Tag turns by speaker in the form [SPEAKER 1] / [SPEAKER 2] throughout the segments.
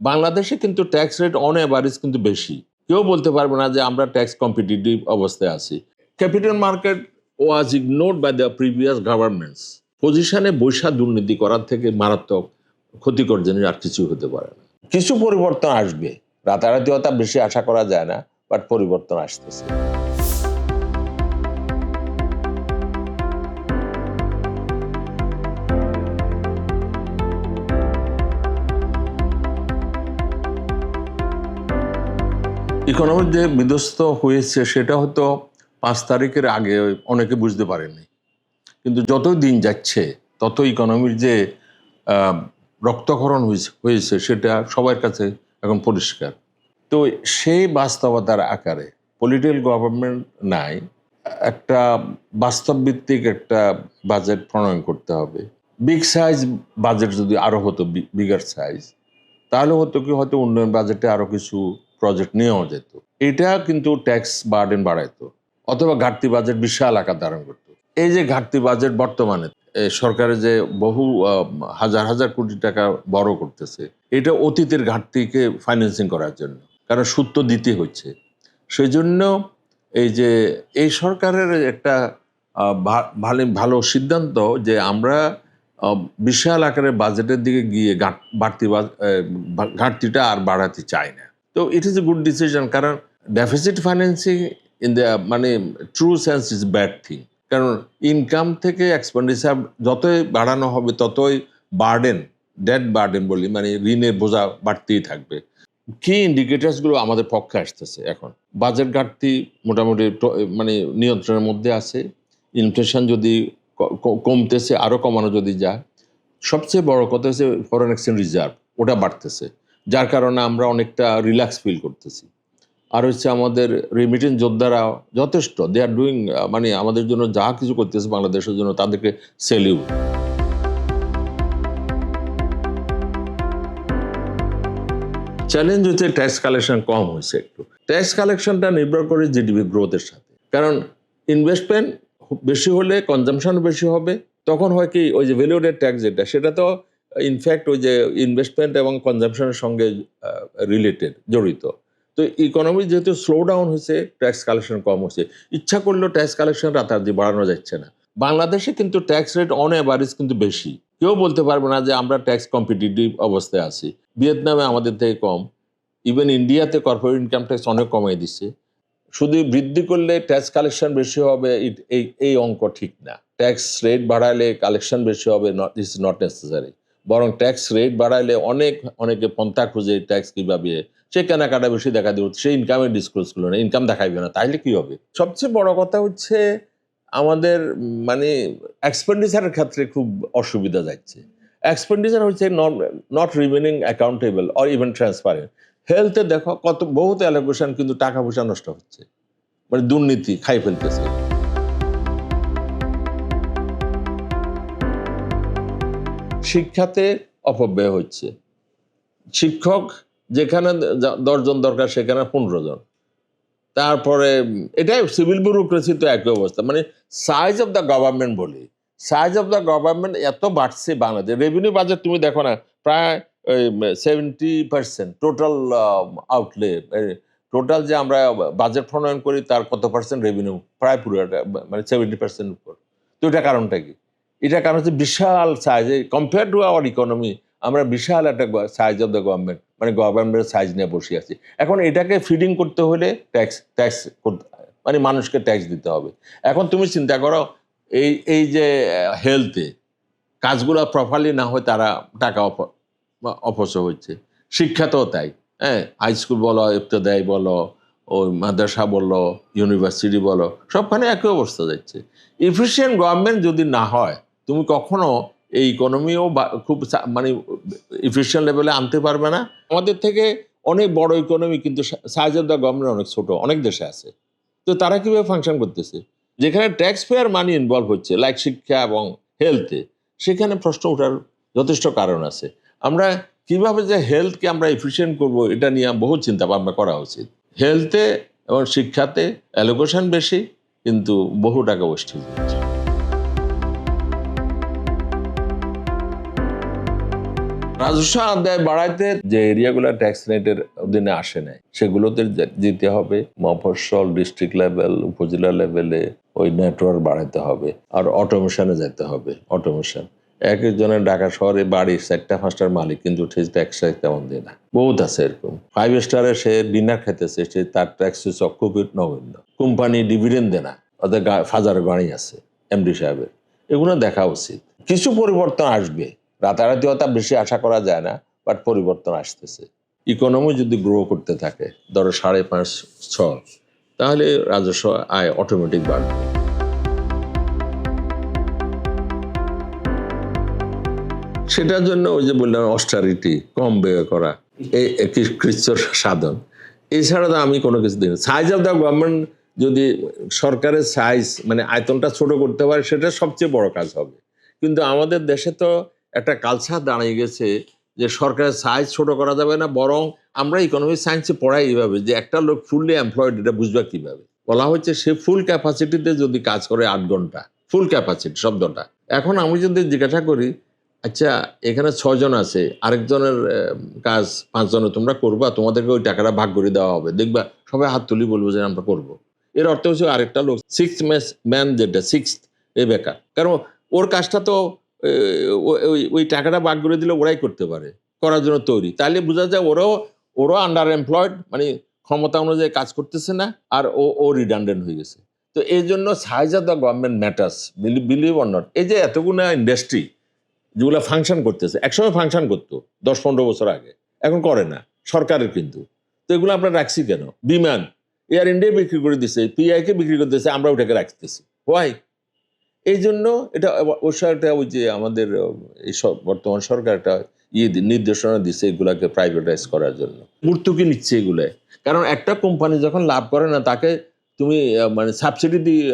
[SPEAKER 1] বাংলাদেশে কিন্তু tax rate on average কিন্তু বেশি। কেউ বলতে পারবে না যে আমরা ট্যাক্স কম্পিটিটিভ অবস্থায় আছি। Capital market was ignored by the previous governments পজিশনে বৈশা দুর্নীতি করার থেকে মারাত্মক ক্ষতিকর জিনিস আর কিছু হতে পারে না। কিছু পরিবর্তন আসবে। রাতারাতি বেশি আশা করা যায় না বাট পরিবর্তন আসতেছে। ইকোনমি যে বিধ্বস্ত হয়েছে, সেটা হয়তো পাঁচ তারিখের আগে অনেকে বুঝতে পারেনি কিন্তু যত দিন যাচ্ছে তত ইকোনমির যে রক্তক্ষরণ হয়েছে- হয়েছে, সেটা সবার কাছে এখন পরিষ্কার। তো সেই বাস্তবতার আকারে পলিটিক্যাল গভর্নমেন্ট নাই, একটা বাস্তব ভিত্তিক একটা বাজেট প্রণয়ন করতে হবে। বিগ সাইজ বাজেট যদি আরও হতো বিগার সাইজ তাহলে হতো কি, হয়তো উন্নয়ন বাজেটে আরও কিছু প্রজেক্ট নেওয়া যেত। এটা কিন্তু ট্যাক্স বার্ডেন বাড়াইতো, অথবা ঘাটতি বাজেট বিশাল আকার ধারণ করতো। এই যে ঘাটতি বাজেট বর্তমানে সরকারের যে বহু হাজার হাজার কোটি টাকা বড় করতেছে, এটা অতীতের ঘাটতিকে ফাইন্যান্সিং করার জন্য, কারণ তো দিতে হচ্ছে। সেই জন্য এই যে, এই সরকারের একটা ভালো ভালো সিদ্ধান্ত যে আমরা বিশাল আকারের বাজেটের দিকে গিয়ে ঘাট- বাড়তি বা- ঘাটতিটা আর বাড়াতে চাই না। তো it is a good decision কারণ ডেফিসিট ফাইন্যান্সিং ইন দ্য মানে true sense is bad thing কারণ ইনকাম থেকে এক্সপেন্ডিচার যতই বাড়ানো হবে, ততই বার্ডেন ডেড বার্ডেন বলি মানে ঋণের বোঝা বাড়তেই থাকবে। কি ইন্ডিকেটার্সগুলো আমাদের পক্ষে আসতেছে এখন? বাজেট ঘাটতি মোটামুটি মানে নিয়ন্ত্রণের মধ্যে আছে। ইনফ্লেশন যদি কমতেছে আরও কমানো যদি যায়, সবচেয়ে বড় কথা হচ্ছে ফরেন এক্সচেঞ্জ রিজার্ভ ওটা বাড়তেছে। যার কারণে আমরা অনেকটা রিল্যাক্স ফিল করতেছি। আর হচ্ছে আমাদের রিমিটেন্স যোদ্ধারা যথেষ্ট। দে আর ডুইং মানে আমাদের জন্য যা কিছু করতেছে বাংলাদেশের জন্য তাদেরকে সেলিউট চ্যালেঞ্জ হচ্ছে ট্যাক্স কালেকশন কম হয়েছে একটু। ট্যাক্স কালেকশনটা নির্ভর করে জিডিপি গ্রোথের সাথে। কারণ ইনভেস্টমেন্ট বেশি হলে কনজামশন বেশি হবে। তখন হয় কি, ওই যে ভ্যালুডেড ট্যাক্স যেটা, সেটা তো ইনফ্যাক্ট ওই যে ইনভেস্টমেন্ট এবং কনজামশনের সঙ্গে রিলেটেড জড়িত। তো ইকোনমি যেহেতু স্লো ডাউন হয়েছে ট্যাক্স কালেকশন কম হচ্ছে। ইচ্ছা করলেও ট্যাক্স কালেকশন রাতারাতি বাড়ানো যাচ্ছে না। বাংলাদেশে কিন্তু ট্যাক্স রেট অন অ্যাভারেজ কিন্তু বেশি। কেউ বলতে পারবে না যে আমরা ট্যাক্স কম্পিটিটিভ অবস্থায় আছি। ভিয়েতনামে আমাদের থেকে কম। ইভেন ইন্ডিয়াতে কর্পোরেট ইনকাম ট্যাক্স অনেক কমাই দিচ্ছে। শুধু বৃদ্ধি করলে ট্যাক্স কালেকশন বেশি হবে এই এই অঙ্ক ঠিক না। ট্যাক্স রেট বাড়ালে কালেকশন বেশি হবে ইটস নট নেসেসারি বরং ট্যাক্স রেট বাড়াইলে অনেক, অনেকে পন্থা খুঁজে ট্যাক্স কীভাবে, সে কেনাকাটা বেশি দেখা দিব, সে ইনকামের ডিসক্লোজ করল না ইনকাম দেখাইবে না তাহলে কি হবে? সবচেয়ে বড় কথা হচ্ছে, আমাদের মানে এক্সপেন্ডিচারের ক্ষেত্রে খুব অসুবিধা যাচ্ছে। এক্সপেন্ডিচার হচ্ছে not remaining accountable or even transparent হেলথে দেখো, কত, বহুত অ্যালোকেশন কিন্তু টাকা পয়সা নষ্ট হচ্ছে। মানে দুর্নীতি, খাই ফেলতেছে। শিক্ষাতে অপব্যয় হচ্ছে। শিক্ষক যেখানে দশজন দরকার সেখানে পনেরো জন। তারপরে, এটাই সিভিল ব্যুরোক্রেসি তো একই অবস্থা। মানে সাইজ অফ দ্য গভর্নমেন্ট বলি সাইজ অফ দ্য গভর্নমেন্ট এত বাড়ছে বাংলাদেশ। রেভিনিউ বাজেট তুমি দেখো না, প্রায় seventy percent total outlay total যে আমরা বাজেট প্রণয়ন করি তার কত পার্সেন্ট রেভিনিউ প্রায় পুরোটা মানে সেভেন্টি পার্সেন্ট উপর। তো এটা কারণটা কি? এটা কারণ হচ্ছে বিশাল size compare to our economy আমরা বিশাল একটা সাইজ অফ দ্য গভর্নমেন্ট মানে গভর্নমেন্টের সাইজ নিয়ে বসে আছি। এখন এটাকে ফিডিং করতে হলে ট্যাক্স ট্যাক্স করতে মানে মানুষকে ট্যাক্স দিতে হবে। এখন তুমি চিন্তা করো, এই এই যে হেলথে কাজগুলো প্রপারলি না হয় তারা টাকা অপ- অপচয় হচ্ছে। শিক্ষাতেও তাই হ্যাঁ? হাই স্কুল বলো, ইফতেদায়ী বলো, ওই মাদ্রাসা বলো ইউনিভার্সিটি বলো, সবখানে একই অবস্থা যাচ্ছে। ইফিসিয়েন্ট গভর্নমেন্ট যদি না হয় তুমি কখনো এই ইকোনমিও খুব মানে ইফিসিয়েন্ট লেভেলে আনতে পারবে না? আমাদের থেকে অনেক বড় ইকোনমি কিন্তু সাইজ অফ দ্য গভর্নমেন্ট অনেক ছোট, অনেক দেশে আছে। তো তারা কীভাবে ফাংশন করতেছে? যেখানে ট্যাক্স পেয়ার মানি ইনভলভ হচ্ছে লাইক শিক্ষা এবং হেলথে সেখানে প্রশ্ন ওঠার যথেষ্ট কারণ আছে। আমরা কীভাবে যে হেলথকে আমরা এফিসিয়েন্ট করব, এটা নিয়ে বহু চিন্তা ভাবনা করা উচিত। হেলথে এবং শিক্ষাতে অ্যালোকেশন বেশি, কিন্তু বহু টাকা ওয়েস্ট হয়ে যাচ্ছে। রাজস্ব আদায় বাড়াইতে যে এরিয়াগুলো ট্যাক্স রেটের অধীনে আসে নাই, সেগুলোতে যেতে হবে। মফস্বল ডিস্ট্রিক্ট লেভেল উপজেলা লেভেলে ওই নেটওয়ার্ক বাড়াতে হবে আর অটোমেশনে যেতে হবে। অটোমেশন এক একজনের ঢাকা শহরে বাড়ির চারটা, পাঁচটার মালিক, কিন্তু সে ট্যাক্স তেমন দেয় না। বহুত আছে এরকম। ফাইভ স্টারে সে ডিনার খেতেছে সে তার ট্যাক্স খুবই নগণ্য। কোম্পানি ডিভিডেন্ড দেয় না গা- ফাজার গাড়ি আছে এমডি সাহেবের। এগুলো দেখা উচিত। কিছু পরিবর্তন আসবে। রাতারাতি তা বেশি আশা করা যায় না বাট পরিবর্তন আসতেছে। ইকোনমি যদি গ্রো করতে থাকে, ধরো সাড়ে পাঁচ, ছ, তাহলে রাজস্ব আয় অটোমেটিক বাড়বে। সেটার জন্য ওই যে বললাম অস্টারিটি কম ব্যয় করা এই কৃচ্ছর সাধন, এছাড়া তো আমি কোনো কিছু দেখি সাইজ অফ দ্য গভর্নমেন্ট যদি সরকারের সাইজ মানে আয়তনটা ছোট করতে পারে, সেটা সবচেয়ে বড় কাজ হবে। কিন্তু আমাদের দেশে তো একটা কালচার দাঁড়িয়ে গেছে যে সরকারের সাইজ ছোট করা যাবে না, বরং আমরা ইকোনমিক সায়েন্সে পড়াই এইভাবে যে একটা লোক ফুললি এমপ্লয়েড এটা বুঝবে কীভাবে? বলা হচ্ছে সে ফুল ক্যাপাসিটিতে যদি কাজ করে আট ঘণ্টা ফুল ক্যাপাসিটি শব্দটা। এখন আমি যদি জিজ্ঞাসা করি আচ্ছা এখানে ছজন আছে, আরেকজনের কাজ পাঁচজনে তোমরা করবা, তোমাদেরকে ওই টাকাটা ভাগ করে দেওয়া হবে। দেখবা সবাই হাত তুলি বলব যে আমরা করব। এর অর্থ হচ্ছে আরেকটা লোক সিক্স ম্যান যেটা সিক্স এ বেকার। কারণ ওর কাজটা তো ওই ওই টাকাটা ভাগ করে দিলে ওরাই করতে পারে, করার জন্য তৈরি। তাহলে বোঝা যায় ওরাও, ওরও আন্ডার এমপ্লয়েড মানে ক্ষমতা অনুযায়ী কাজ করতেছে না, আর ও ও রিডান্ডেন্ট হয়ে গেছে। তো এই জন্য size of the government matters believe or not এই যে এতগুলো ইন্ডাস্ট্রি যেগুলো ফাংশন করতেছে, একসময় ফাংশন করতো, দশ পনেরো বছর আগে, এখন করে না, সরকারের কিন্তু। তো এগুলো আমরা রাখছি কেন? বিমান এয়ার ইন্ডিয়া বিক্রি করে দিছে পিআই কে বিক্রি করে দিচ্ছে আমরা ওটাকে রাখতেছি। হোয়াই এই জন্য এটা ওষাটা ওই যে আমাদের এই বর্তমান সরকার একটা ইয়ে নির্দেশনা দিচ্ছে এগুলাকে প্রাইভেটাইজ করার জন্য। মূর্তুকি নিচ্ছে এগুলো। কারণ একটা কোম্পানি যখন লাভ করে না, তাকে তুমি মানে সাবসিডি দিয়ে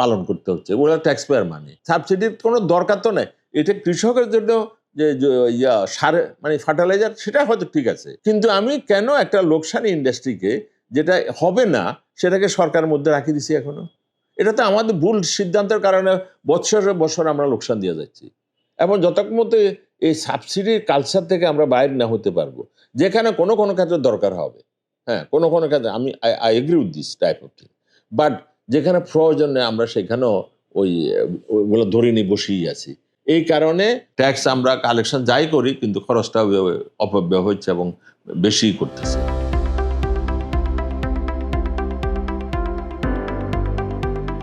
[SPEAKER 1] পালন করতে হচ্ছে। ওরা ট্যাক্স পেয়ার মানে সাবসিডির কোনো দরকার তো নেই। এটা কৃষকের জন্য যে যে, ইয়া, সার মানে ফার্টিলাইজার সেটা হয়তো ঠিক আছে। কিন্তু আমি কেন একটা লোকসানি ইন্ডাস্ট্রিকে যেটা হবে না, সেটাকে সরকারের মধ্যে রাখি দিছি এখনও? এটা তো আমাদের ভুল সিদ্ধান্তের কারণে বছরের বছর আমরা লোকসান দিয়ে যাচ্ছি। এবং যতক্ষণ এই সাবসিডির কালচার থেকে আমরা বাইরে না হতে পারব। যেখানে কোনো কোনো ক্ষেত্রে দরকার হবে। হ্যাঁ কোনো কোনো ক্ষেত্রে আমি I I agree with this type of thing but যেখানে প্রয়োজন আমরা সেখানেও ওই, ওগুলো ধরে নিয়ে বসেই আছি। এই কারণে ট্যাক্স আমরা কালেকশন যাই করি, কিন্তু খরচটা অপব্যয় হচ্ছে এবং বেশি করতেছে।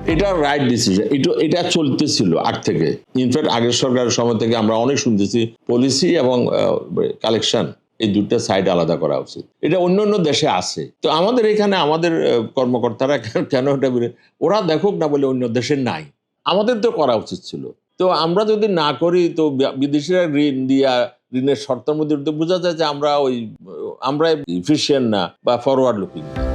[SPEAKER 1] এটা রাইট ডিসিশন এটা এটা চলতেছিল আগ থেকে। ইনফ্যাক্ট আগের সরকারের সময় থেকে আমরা অনেক শুনতেছি পলিসি এবং কালেকশন এই দুটা সাইড আলাদা করা উচিত। এটা অন্য অন্য দেশে আছে। তো আমাদের এখানে, আমাদের কর্মকর্তারা কেন- এটা ওরা দেখুক না বলে অন্য দেশে নাই। আমাদের তো করা উচিত ছিল। তো আমরা যদি না করি, তো বিদেশিরা ঋণ দিয়া, ঋণের শর্তের মধ্যে বোঝা যায় যে আমরা ওই, আমরা ইফিসিয়েন্ট না বা ফরওয়ার্ড লুকিং না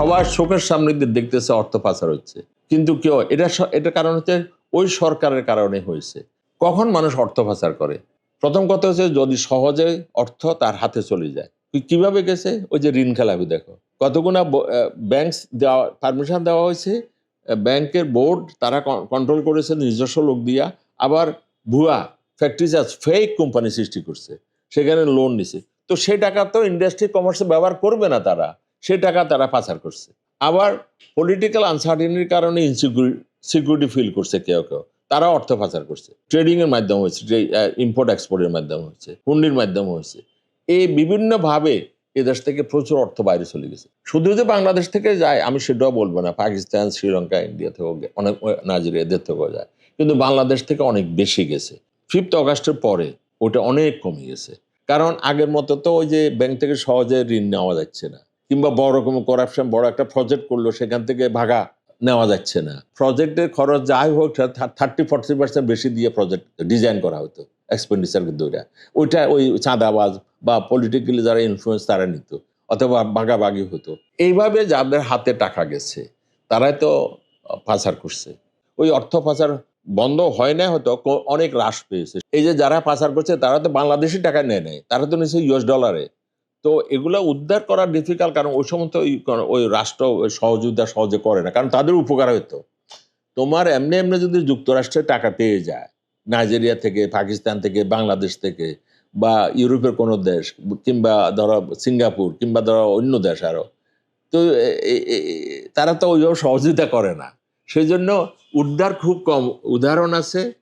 [SPEAKER 1] সবার চোখের সামনে দিয়ে দেখতেছে অর্থ পাচার হচ্ছে। কিন্তু কেউ, এটা এটা কারণ হচ্ছে ওই সরকারের কারণে হয়েছে। কখন মানুষ অর্থ পাচার করে? প্রথম কথা হচ্ছে যদি সহজে অর্থ তার হাতে চলে যায়। কীভাবে গেছে? ওই যে ঋণ খেলাপি দেখো। কতগুনা ব্যাংক দেওয়া পারমিশন দেওয়া হয়েছে। ব্যাংকের বোর্ড তারা কন্ট্রোল করেছে নিজস্ব লোক দিয়া। আবার ভুয়া ফ্যাক্টরিজ ফেক কোম্পানি সৃষ্টি করছে। সেখানে লোন নিছে। তো সেই টাকা তো ইন্ডাস্ট্রি কমার্সে ব্যবহার করবে না তারা। সে টাকা তারা পাচার করছে। আবার পলিটিক্যাল আনসার্টিনির কারণে সিকিউরিটি ফিল করছে কেউ কেউ। তারা অর্থ পাচার করছে। ট্রেডিং এর মাধ্যমে হয়েছে ইম্পোর্ট এক্সপোর্টের মাধ্যমে হয়েছে হুন্ডির মাধ্যমে হয়েছে। এই বিভিন্নভাবে এদেশ থেকে প্রচুর অর্থ বাইরে চলে গেছে। শুধু যে বাংলাদেশ থেকে যায়, আমি সেটাও বলব না। পাকিস্তান, শ্রীলঙ্কা, ইন্ডিয়া থেকেও অনেক নাইজেরিয়া, এদের থেকেও যায়। কিন্তু বাংলাদেশ থেকে অনেক বেশি গেছে। ফিফথ অগাস্টের পরে ওটা অনেক কমে গেছে। কারণ আগের মতো তো ওই যে ব্যাংক থেকে সহজে ঋণ নেওয়া যাচ্ছে না। কিংবা বড় রকম করাপশন বড় একটা প্রজেক্ট করল, সেখান থেকে ভাগা নেওয়া যাচ্ছে না। প্রজেক্টের খরচ যাই হোক থার্টি ফর্টি পার্সেন্ট বেশি দিয়ে প্রজেক্ট ডিজাইন করা হতো এক্সপেন্ডিচার কিন্তু ওইটা ওইটা ওই চাঁদাবাজ বা পলিটিক্যালি যারা ইনফ্লুয়েন্স তারা নিত, অথবা ভাগাভাগি হতো। এইভাবে যাদের হাতে টাকা গেছে, তারাই তো পাচার করছে। ওই অর্থ পাচার বন্ধ হয় না হয়তো, অনেক হ্রাস পেয়েছে। এই যে যারা পাচার করছে, তারা তো বাংলাদেশি টাকা নেয় নেয় তারা তো নিশ্চয়ই ইউএস ডলারে তো এগুলো উদ্ধার করা ডিফিকাল্ট কারণ ওই সমস্ত ওই- রাষ্ট্র সহযোগিতা সহজে করে না, কারণ তাদের উপকার হতো তোমার এমনি এমনি যদি যুক্তরাষ্ট্রে টাকা পেয়ে যায়, নাইজেরিয়া থেকে, পাকিস্তান থেকে, বাংলাদেশ থেকে বা ইউরোপের কোনো দেশ, কিংবা ধরো সিঙ্গাপুর, কিংবা ধরো অন্য দেশ আরও, তো তারা তো ওইভাবে সহযোগিতা করে না। সেই জন্য উদ্ধার খুব কম। উদাহরণ আছে,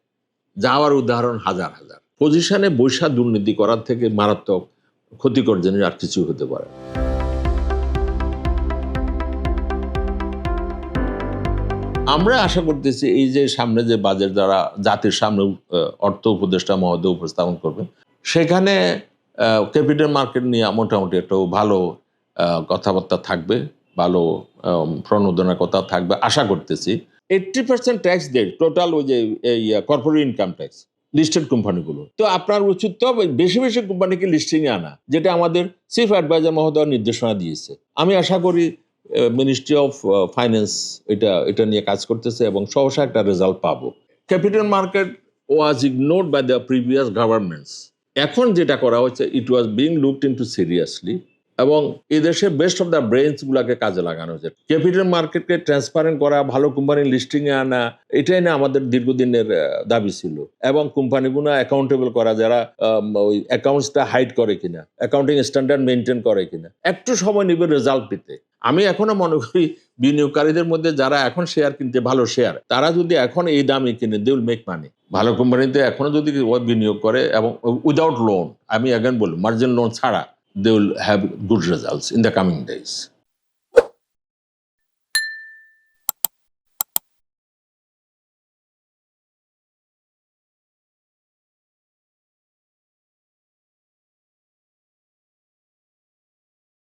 [SPEAKER 1] যাওয়ার উদাহরণ হাজার হাজার। পজিশনে বৈশা দুর্নীতি করার থেকে মারাত্মক ক্ষতিকর জিনিস আর কিছু হতে পারে আমরা আশা করতেছি এই যে সামনে যে বাজেট দ্বারা জাতির সামনে অর্থ উপদেষ্টা মহোদয় উপস্থাপন করবে সেখানে ক্যাপিটাল মার্কেট নিয়ে মোটামুটি একটা ভালো কথাবার্তা থাকবে, ভালো প্রণোদনার কথা থাকবে, আশা করতেছি। এইট্টি পার্সেন্ট ট্যাক্স দেয় টোটাল ওই যে, এই কর্পোরেট ইনকাম ট্যাক্স লিস্টেড কোম্পানিগুলো তো আপনার উচিত তো বেশি বেশি কোম্পানিকে লিস্টিং এ আনা, যেটা আমাদের চিফ অ্যাডভাইজার মহোদয় নির্দেশনা দিয়েছে। আমি আশা করি মিনিস্ট্রি অফ ফাইন্যান্স এটা এটা নিয়ে কাজ করতেছে এবং সহসা একটা রেজাল্ট পাবো। Capital market was ignored by the previous governments এখন যেটা করা হচ্ছে it was being looked in to seriously এবং এদেশে বেস্ট অফ দ্য ব্রেঞ্চ গুলাকে কাজে লাগানো হচ্ছে ক্যাপিটাল মার্কেটকে ট্রান্সপারেন্ট করা, ভালো কোম্পানি লিস্টিং এ আনা, এটাই না আমাদের দীর্ঘদিনের দাবি ছিল। এবং কোম্পানিগুলো অ্যাকাউন্টেবল করা, যারা ওই অ্যাকাউন্টসটা হাইড করে কিনা অ্যাকাউন্টিং স্ট্যান্ডার্ড মেনটেন করে কিনা, একটু সময় নেবে রেজাল্ট পেতে। আমি এখনও মনে করি, বিনিয়োগকারীদের মধ্যে যারা এখন শেয়ার কিনতে, ভালো শেয়ার তারা যদি এখন এই দামে কিনে দে উইল মেক মানি ভালো কোম্পানিতে এখনও যদি বিনিয়োগ করে এবং উইদাউট লোন আমি অ্যাগেন বলি মার্জিন লোন ছাড়া they will have good results in the coming days.